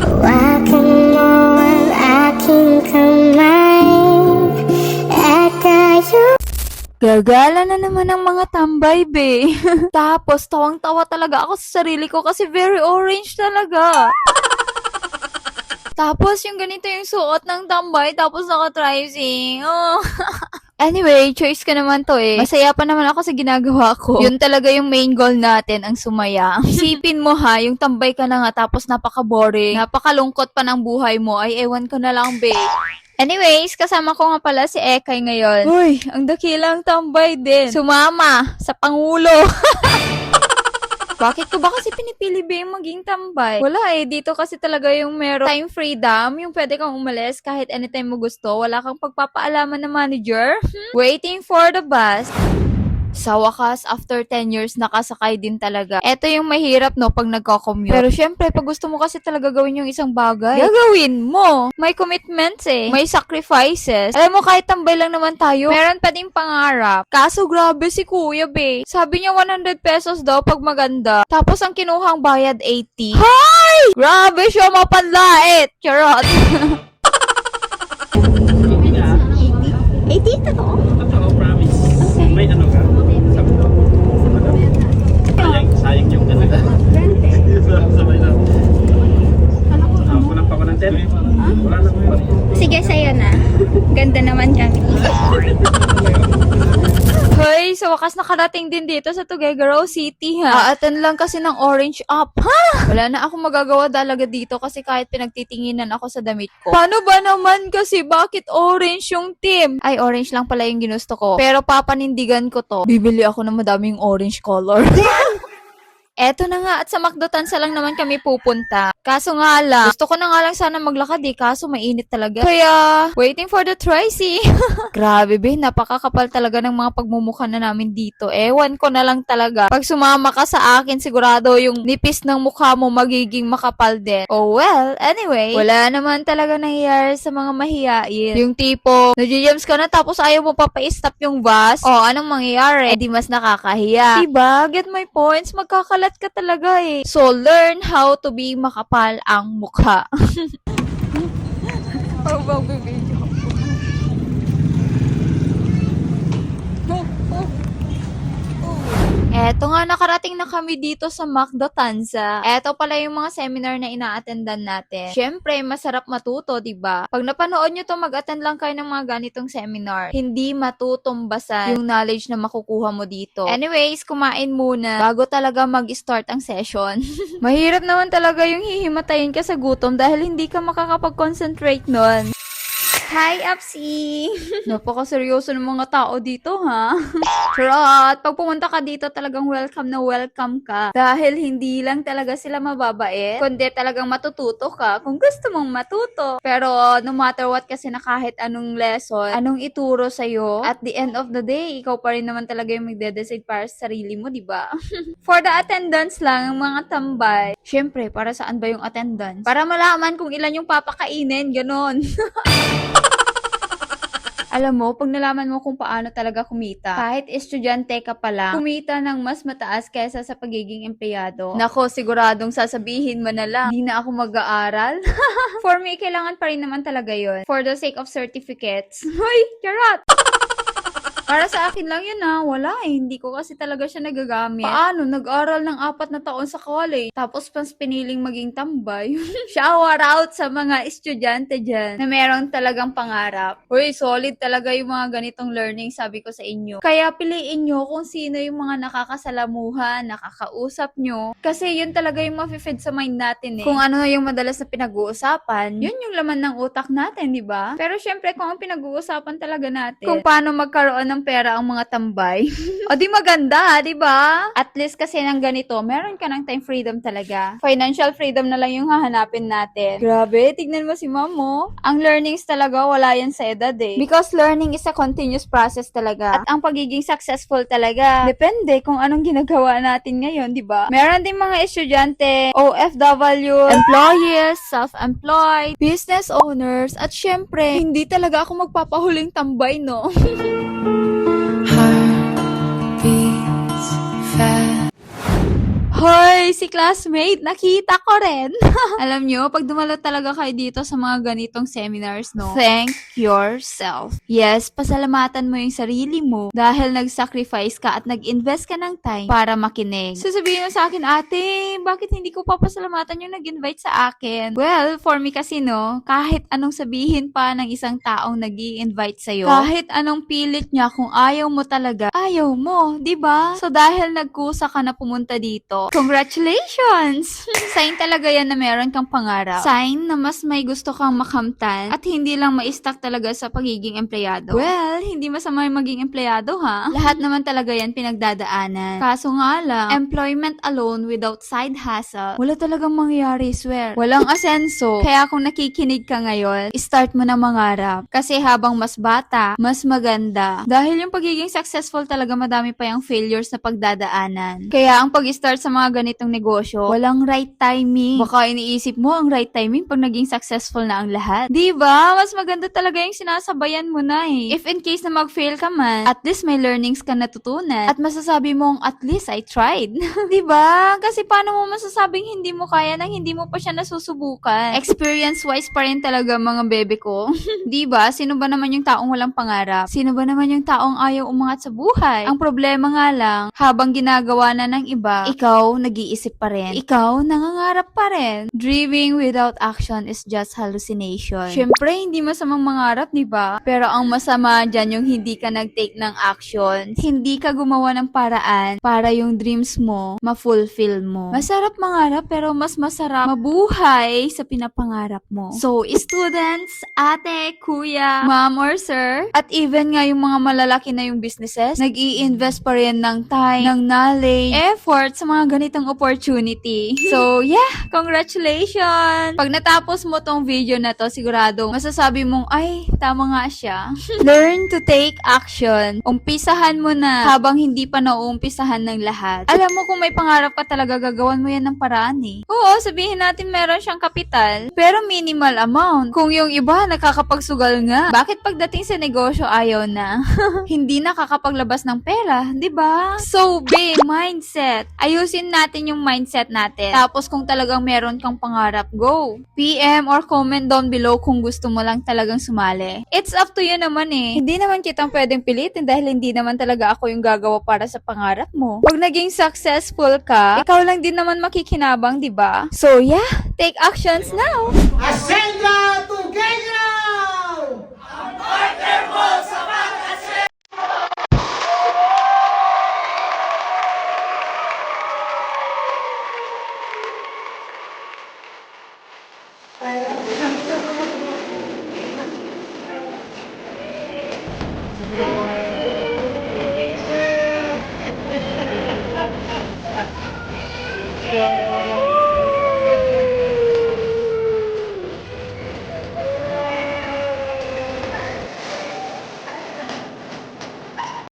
Hawakan mo ang aking kamay At tayo Gagala na naman ang mga tambay, be. Tapos, tawang-tawa talaga ako sa sarili ko kasi very orange talaga. Tapos, yung ganito yung suot ng tambay, tapos naka-tricing. Oh. Anyway, choice ko naman to eh. Masaya pa naman ako sa ginagawa ko. Yun talaga yung main goal natin, ang sumaya. Isipin mo ha, yung tambay ka na nga tapos napaka-boring, napakalungkot pa ng buhay mo, ay ewan ko na lang, be. Anyways, kasama ko nga pala si Ekay ngayon. Uy, ang dakilang tambay din. Sumama sa Pangulo. Bakit ko ba kasi pinipili ba yung maging tambay? Wala eh, dito kasi talaga yung meron time freedom, yung pwede kang umalis kahit anytime mo gusto, wala kang pagpapaalaman ng manager. Hmm? Waiting for the bus. Sa wakas, after 10 years, nakasakay din talaga. Ito yung mahirap, no, pag nagko-commute. Pero syempre, pag gusto mo kasi talaga gawin yung isang bagay, gagawin mo. May commitments eh. May sacrifices. Alam mo, kahit tambay lang naman tayo, meron pa din pangarap. Kaso grabe si Kuya, be. Sabi niya 100 pesos daw pag maganda. Tapos ang kinuhang bayad 80. Hay! Grabe siya mapanlait! Charot! 80 totoo? Totoo, promise. May ano ka? Sabi ko. Sayang, sayang yung ano ka. Sabay na. Ah, kulang pa ko ng 10. Wala na po yun. Sige, sa'yo na. Ganda naman kami. Hoy, sa wakas nakarating din dito sa Tuguegarao City ha. Aatan lang kasi ng orange up. Ha? Wala na akong magagawa talaga dito kasi kahit pinagtitinginan ako sa damit ko. Paano ba naman kasi bakit orange yung team? Ay, orange lang pala yung ginusto ko. Pero papanindigan ko to. Bibili ako ng madaming orange color. Eto na nga, at sa McDo Tansa lang naman kami pupunta. Kaso nga lang, gusto ko na nga lang sana maglakad eh, kaso mainit talaga. Kaya, waiting for the Tracy. Grabe be, napakakapal talaga ng mga pagmumukha na namin dito. Ewan ko na lang talaga. Pag sumama ka sa akin, sigurado yung nipis ng mukha mo magiging makapal din. Oh well, anyway, wala naman talaga nangyayari sa mga mahiyain. Yung tipo, nag-jams ka na tapos ayaw mo papa-stop yung bus. Oh, anong mangyayari? Eh di mas nakakahiya. Diba? Get my points? Magkakalat ka talaga eh. So, learn how to be makapal ang mukha. oh, bang bibidyo Eto nga, nakarating na kami dito sa Macdo Tanza. Eto pala yung mga seminar na ina-attendan natin. Siyempre, masarap matuto, ba? Pag napanood nyo to, mag-attend lang kayo ng mga ganitong seminar. Hindi matutumbasan yung knowledge na makukuha mo dito. Anyways, kumain muna bago talaga mag-start ang session. Mahirap naman talaga yung hihimatayin ka sa gutom dahil hindi ka makakapag-concentrate nun. Hi, Upsi! Napaka-seryoso ng mga tao dito, ha? Charot! Pag pumunta ka dito, talagang welcome na welcome ka. Dahil hindi lang talaga sila mababait, kundi talagang matututo ka kung gusto mong matuto. Pero no matter what kasi na kahit anong lesson, anong ituro sa'yo, at the end of the day, ikaw pa rin naman talaga yung magde-decide para sa sarili mo, di ba? For the attendance lang, ang mga tambay. Siyempre, para saan ba yung attendance? Para malaman kung ilan yung papakainin, ganon. Alam mo, pag nalaman mo kung paano talaga kumita, kahit estudyante ka pa lang, kumita ng mas mataas kaysa sa pagiging empleyado. Nako, siguradong sasabihin mo na lang, hindi na ako mag-aaral. For me, kailangan pa rin naman talaga yon For the sake of certificates. Hoy, charot! Para sa akin lang yun ah, wala eh. Hindi ko kasi talaga siya nagagamit. Paano? Nag-aral ng apat na taon sa college. Tapos pas piniling maging tambay. Shower out sa mga estudyante dyan na meron talagang pangarap. Uy, solid talaga yung mga ganitong learning sabi ko sa inyo. Kaya piliin nyo kung sino yung mga nakakasalamuhan, nakakausap nyo. Kasi yun talaga yung mafe-feed sa mind natin eh. Kung ano yung madalas na pinag-uusapan, yun yung laman ng utak natin, di ba? Pero syempre, kung ang pinag-uusapan talaga natin, kung paano magkaroon ng pera ang mga tambay, o di maganda, di ba? At least kasi ng ganito, meron ka ng time freedom talaga. Financial freedom na lang yung hahanapin natin. Grabe, tignan mo si mamo. Ang learnings talaga, wala yan sa edad eh. Because learning is a continuous process talaga. At ang pagiging successful talaga, depende kung anong ginagawa natin ngayon, di ba? Meron din mga estudyante, OFW, employees, self-employed, business owners, at syempre, hindi talaga ako magpapahuling tambay, no? Hi, Hoy, si classmate, nakita ko rin. Alam nyo, pag dumalo talaga kayo dito sa mga ganitong seminars, no? Thank yourself. Yes, pasalamatan mo yung sarili mo dahil nag-sacrifice ka at nag-invest ka ng time para makinig. Sasabihin mo sa akin, ate, bakit hindi ko papasalamatan yung nag-invite sa akin? Well, for me kasi, no, kahit anong sabihin pa ng isang taong nag invite sa'yo, kahit anong pilit niya kung ayaw mo talaga, ayaw mo, 'di ba? So dahil nagkusa ka na pumunta dito, congratulations! Sign talaga yan na meron kang pangarap. Sign na mas may gusto kang makamtan at hindi lang ma-stuck talaga sa pagiging empleyado. Well, hindi masama yung maging empleyado ha. Lahat naman talaga yan pinagdadaanan. Kaso nga lang, employment alone without side hustle, wala talagang mangyayari, swear. Walang asenso. Kaya kung nakikinig ka ngayon, start mo na mangarap. Kasi habang mas bata, mas maganda. Dahil yung pagiging successful talaga madami pa yung failures na pagdadaanan. Kaya ang pag-start sa mga ganitong negosyo, walang right timing. Baka iniisip mo ang right timing pag naging successful na ang lahat. 'Di ba? Mas maganda talaga yung sinasabayan mo na eh. If in case na mag-fail ka man, at least may learnings ka natutunan. At masasabi mong at least I tried. 'Di ba? Kasi paano mo masasabing hindi mo kaya nang hindi mo pa siya nasusubukan? Experience-wise pa rin talaga mga bebe ko. 'Di ba? Sino ba naman yung taong walang pangarap? Sino ba naman yung taong ayaw umangat sa buhay? Ang problema nga lang, habang ginagawa na ng iba, ikaw nag-iisip pa rin. Ikaw nangangarap pa rin. Dreaming without action is just hallucination. Syempre, hindi masamang mangarap, 'di ba? Pero ang masama dyan yung hindi ka nag-take ng action. Hindi ka gumawa ng paraan para yung dreams mo ma-fulfill mo. Masarap mangarap pero mas masarap mabuhay sa pinapangarap mo. So, students, ate, kuya, ma'am or sir, at even nga yung mga malalaki na yung businesses, nag invest pa rin ng time, ng knowledge, effort sa mga ganitong opportunity. So, yeah, congratulations! Pag natapos mo tong video na to, sigurado, masasabi mong, ay, tama nga siya. Learn to take action. Umpisahan mo na habang hindi pa nauumpisahan ng lahat. Alam mo kung may pangarap ka talaga, gagawan mo yan ng paraan eh. Oo, sabihin natin meron siyang kapital, pero minimal amount. Kung yung iba nakakapagsugal nga, bakit pagdating sa negosyo ayaw na? hindi nakakapaglabas ng pera, 'di ba? So big mindset. Ayusin natin yung mindset natin. Tapos kung talagang meron kang pangarap, go. PM or comment down below kung gusto mo lang talagang sumali. It's up to you naman eh. Hindi naman kitang pwedeng pilitin dahil hindi naman talaga ako yung gagawa para sa pangarap mo. Pag naging successful ka, ikaw lang din naman makikinabang, 'di ba? So yeah, take actions now. Ascenda to Kenya!